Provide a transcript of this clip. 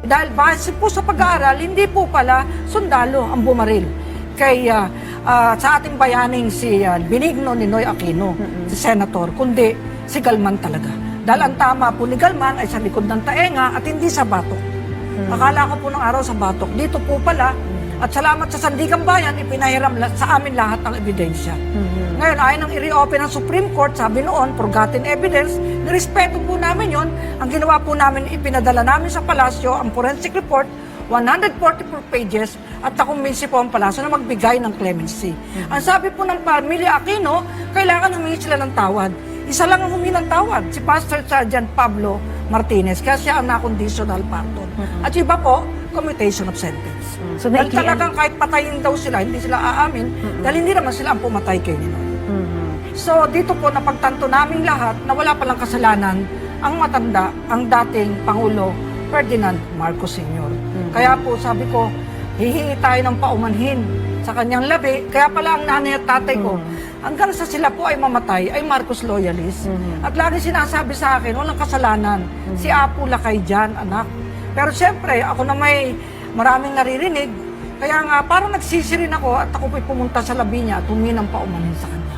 Dahil base po sa pag-aaral, hindi po pala sundalo ang bumaril kay ah, ah, sa ating bayaning si ah, Benigno Ninoy Aquino, si Senator, kundi si Galman talaga. Dahil ang tama po ni Galman ay sa likod ng taenga at hindi sa batok. Akala ko po nung araw sa batok. Dito po pala, at salamat sa Sandigang Bayan, ipinahiram sa amin lahat ng ebidensya. Ngayon, ayaw nang i-reopen ng Supreme Court, sabi noon, forgotten evidence, nirespeto po namin yon. Ang ginawa po namin, ipinadala namin sa palasyo ang forensic report, 144 pages, at nakumbinsi po ang palasyo na magbigay ng clemency. Ang sabi po ng pamilya Aquino, kailangan humingi sila ng tawad. Isa lang ang humingi ng tawad, si Pastor Sergeant Pablo Martinez, kasi siya ang na-conditional pardon. At yung iba po, commutation of sentence. So, Dahil talagang kahit patayin daw sila, hindi sila aamin, dahil hindi naman sila ang pumatay kay Ninoy. So dito po napagtanto naming lahat na wala palang kasalanan ang matanda, ang dating Pangulo Ferdinand Marcos Sr. Kaya po sabi ko, hihingi tayo ng paumanhin sa kanyang labi. Kaya pala ang nanay at tatay ko, hanggang sa sila po ay mamatay, ay Marcos loyalist. At lagi sinasabi sa akin, walang kasalanan. Si Apo lakay dyan, anak. Pero siyempre, ako na may maraming naririnig, kaya nga, parang nagsisi rin ako at ako po'y pumunta sa labi niya at humingi ng paumanhin sa kanya.